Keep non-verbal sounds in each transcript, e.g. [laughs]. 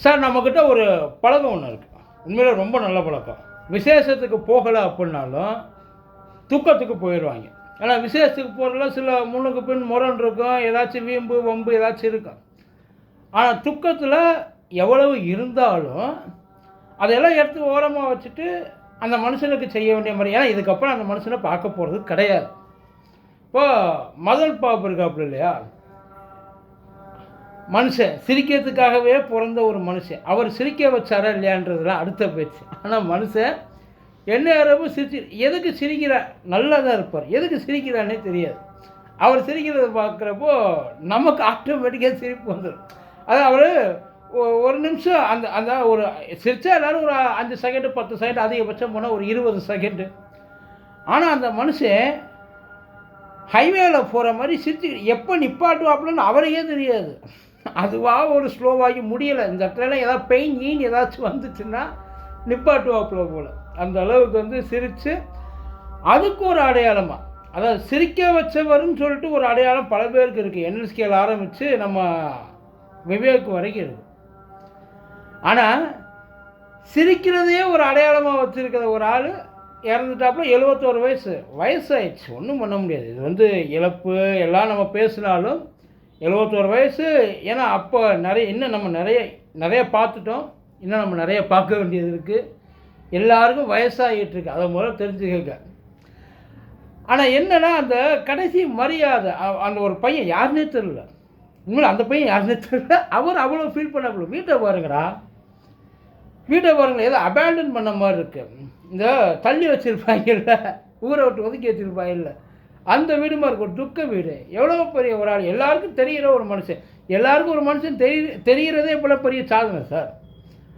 Sir நம்மக்கிட்ட ஒரு பழக்கம் ஒன்று இருக்குது உண்மையில் ரொம்ப நல்ல பழக்கம். விசேஷத்துக்கு போகலை அப்படின்னாலும் துக்கத்துக்கு போயிடுவாங்க ஏன்னா விசேஷத்துக்கு போகிறதுல சில முன்னுக்கு பின் முரண் இருக்கும். ஏதாச்சும் வீம்பு வம்பு ஏதாச்சும் இருக்கும். ஆனால் துக்கத்தில் எவ்வளவு இருந்தாலும் அதையெல்லாம் எடுத்து ஓரமாக வச்சுட்டு அந்த மனுஷனுக்கு செய்ய வேண்டிய மாதிரி. ஏன்னா இதுக்கப்புறம் அந்த மனுஷனை பார்க்க போகிறது கிடையாது. இப்போ மதல் பாப்பு இருக்காப்புல இல்லையா? மனுஷன் சிரிக்கிறதுக்காகவே பிறந்த ஒரு மனுஷன். அவர் சிரிக்க வச்சாரா இல்லையான்றதுலாம் அடுத்த பேச்சு. ஆனால் மனுஷன் என்ன நேரமும் சிரிச்சு எதுக்கு சிரிக்கிறார் தான் இருப்பார். எதுக்கு சிரிக்கிறானே தெரியாது. அவர் சிரிக்கிறத பார்க்குறப்போ நமக்கு ஆட்டோமேட்டிக்காக சிரிப்பு வந்துடும் அது அவர் ஒரு நிமிஷம் அந்த அந்த ஒரு சிரிச்சா எல்லாரும் ஒரு அஞ்சு செகண்டு பத்து செகண்ட் அதிகபட்சம் போனால் ஒரு இருபது செகண்டு ஆனால் அந்த மனுஷன் ஹைவேல போகிற மாதிரி சிரிச்சு எப்போ நிப்பாட்டுவாப்புலன்னு அவரையே தெரியாது. அதுவாக ஒரு ஸ்லோவாகி முடியலை. இந்த இடத்துல ஏதாவது பெயின் கீன் ஏதாச்சும் வந்துச்சுன்னா நிப்பாட்டுவாப்பில் போல். அந்த அளவுக்கு வந்து சிரித்து அதுக்கு ஒரு அடையாளமாக அதாவது சிரிக்க வச்சவர்னு சொல்லிட்டு ஒரு அடையாளம் பல பேருக்கு இருக்குது என்எஸ்கேல ஆரம்பித்து நம்ம விவேக் வரைக்கும் இருக்குது ஆனால் சிரிக்கிறதையே ஒரு அடையாளமாக வச்சுருக்கிற ஒரு ஆள் இறந்துட்டாப்புல எழுபத்தோரு வயசு. வயசாயிடுச்சு. ஒன்றும் பண்ண முடியாது. இது வந்து இழப்பு. எல்லாம் நம்ம பேசினாலும் எழுபத்தோரு வயசு. ஏன்னா அப்போ நிறைய இன்னும் நம்ம நிறைய நிறைய பார்த்துட்டோம். இன்னும் நம்ம நிறைய பார்க்க வேண்டியது இருக்குது எல்லாருக்கும் வயசாகிட்டு இருக்கு. அதை முதல்ல தெரிஞ்சுக்கங்க ஆனால் என்னன்னா அந்த கடைசி மரியாதை அந்த ஒரு பையன் யாருன்னே தெரியல. உண்மையில் அந்த பையன் யாருன்னே தெரியல. அவர் அவ்வளோ ஃபீல் பண்ண வீட்டை பாருங்கடா. வீட்டை பாருங்களேன் ஏதோ அபேண்டன் பண்ண மாதிரி இருக்குது இந்த தள்ளி வச்சுருப்பாங்கல்ல. ஊரை விட்டு ஒதுக்கி வச்சுருப்பாங்கல்ல. அந்த வீடு மாதிரி இருக்கும் துக்க வீடு. எவ்வளோ பெரிய ஒரு ஆள்? எல்லாருக்கும் தெரிகிற ஒரு மனுஷன். எல்லாருக்கும் ஒரு மனுஷன் தெரி தெரிகிறதே இவ்வளோ பெரிய சாதனை சார்.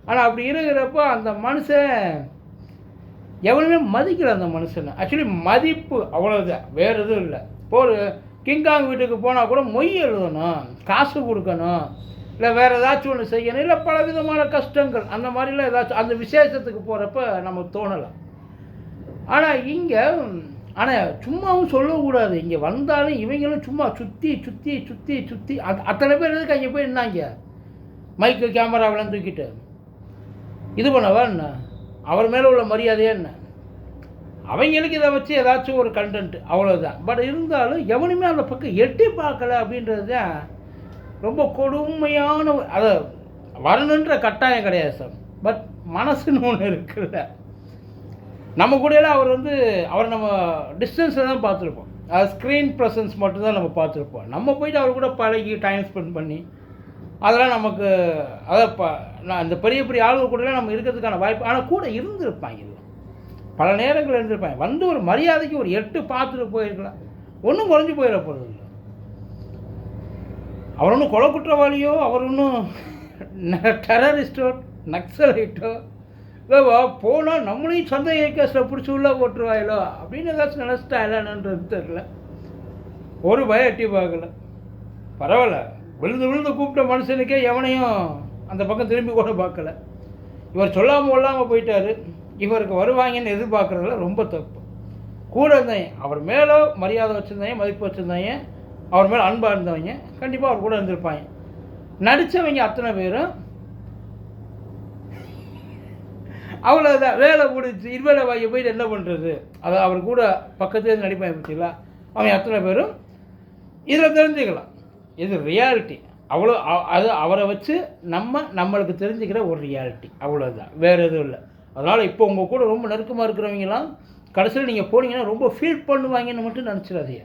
ஆனால் அப்படி இருக்கிறப்போ அந்த மனுஷன் எவ்வளவுமே மதிக்கல அந்த மனுஷனை. ஆக்சுவலி மதிப்பு அவ்வளோதான் வேறு எதுவும் இல்லை. இப்போ ஒரு கிங்காங் வீட்டுக்கு போனால் கூட மொய் எழுதணும் காசு கொடுக்கணும் இல்லை வேறு ஏதாச்சும் ஒன்று செய்யணும் இல்லை பல விதமான கஷ்டங்கள் அந்த மாதிரிலாம் ஏதாச்சும் அந்த விசேஷத்துக்கு போகிறப்ப நமக்கு தோணலாம். ஆனால் இங்கே ஆனால் சும்மாவும் சொல்லக்கூடாது. இங்கே வந்தாலும் இவங்களும் சும்மா சுற்றி சுற்றி சுற்றி சுற்றி அத் அத்தனை பேர் எதுக்கு அங்கே போய் நின்னாங்க? மைக்கு கேமராவெல்லாம் தூக்கிட்டு. இது பண்ணவா என்ன? அவர் மேலே உள்ள மரியாதையே என்ன? அவங்களுக்கு இதை வச்சு ஏதாச்சும் ஒரு கண்டென்ட் அவ்வளோதான் பட் இருந்தாலும் எவனுமே அந்த பக்கம் எட்டி பார்க்கல அப்படின்றது தான் ரொம்ப கொடுமையான அதை வரணுன்ற கட்டாயம் கிடையாது சார். பட் மனசுன்னு ஒன்று இருக்குல்ல. நம்ம கூடயெல்லாம் அவர் வந்து அவர் நம்ம டிஸ்டன்ஸில் தான் பார்த்துருப்போம். அது ஸ்க்ரீன் ப்ரெசன்ஸ் மட்டும்தான் நம்ம பார்த்துருப்போம். நம்ம போயிட்டு அவர் கூட பழகி டைம் ஸ்பெண்ட் பண்ணி அதெல்லாம் நமக்கு அதை ப நான் அந்த பெரிய பெரிய ஆளுங்க கூடலாம் நம்ம இருக்கிறதுக்கான வாய்ப்பு ஆனால் கூட இருந்திருப்பாங்க இல்லை பல நேரங்கள் இருந்திருப்பாங்க. வந்து ஒரு மரியாதைக்கு ஒரு எட்டு பார்த்துட்டு போயிருக்கலாம். ஒன்றும் குறைஞ்சி போயிட போகிறது இல்லை. அவர் ஒன்றும் கொலை குற்றவாளியோ அவர் ஒன்றும் டெரரிஸ்டோ [laughs] நக்சலைட்டோ இல்லைவா போனால் நம்மளையும் சந்தேக கேஸில் பிடிச்சி உள்ளே போட்டுருவாயிலோ அப்படின்னு ஏதாச்சும் நினச்சிட்டா இல்லைன்றது தெரில ஒரு பயம் எட்டி பார்க்கல. பரவாயில்ல. விழுந்து விழுந்து கூப்பிட்ட மனுஷனுக்கே எவனையும் அந்த பக்கம் திரும்பி கூட பார்க்கல. இவர் சொல்லாமல் கொள்ளாமல் போயிட்டாரு. இவருக்கு வருவாங்கன்னு எதிர்பார்க்குறதுல ரொம்ப தப்பு. கூட இருந்தவங்க அவர் மேலே மரியாதை வச்சுருந்தவங்க மதிப்பு வச்சுருந்தவங்க அவர் மேலே அன்பாக இருந்தவங்க கண்டிப்பாக அவர் கூட இருந்திருப்பாங்க. நடித்தவங்க அத்தனை பேரும் அவ்வளோதான் வேலை முடிச்சு இருவேலை வாங்கி போயிட்டு என்ன பண்ணுறது அதை அவர் கூட பக்கத்துலேருந்து நடிப்பாங்க பார்த்தீங்களா அவன் அத்தனை பேரும்? இதில் தெரிஞ்சுக்கலாம். இது ரியாலிட்டி அவ்வளோ அ- அது அவரை வச்சு நம்ம நம்மளுக்கு தெரிஞ்சுக்கிற ஒரு ரியாலிட்டி அவ்வளோதான் வேறு எதுவும் இல்லை. அதனால் இப்போ உங்கள் கூட ரொம்ப நெருக்கமாக இருக்கிறவங்களாம் கடைசியில் நீங்கள் போனீங்கன்னா ரொம்ப ஃபீல் பண்ணுவாங்கன்னு மட்டும் நினச்சிடாதீங்க.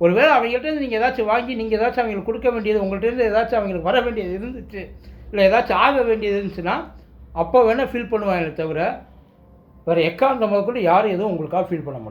ஒருவேளை அவங்கள்ட்ட நீங்கள் ஏதாச்சும் வாங்கி நீங்கள் ஏதாச்சும் அவங்களுக்கு கொடுக்க வேண்டியது உங்கள்கிட்ட ஏதாச்சும் அவங்களுக்கு வர வேண்டியது இருந்துச்சு இல்லை ஏதாச்சும் ஆக வேண்டியது இருந்துச்சுன்னா அப்போ வேணால் ஃபீல் பண்ணுவாங்களே தவிர வேறு எக்காந்த முதல் கூட யாரும் எதுவும் உங்களுக்காக ஃபீல் பண்ண மாட்டாங்க.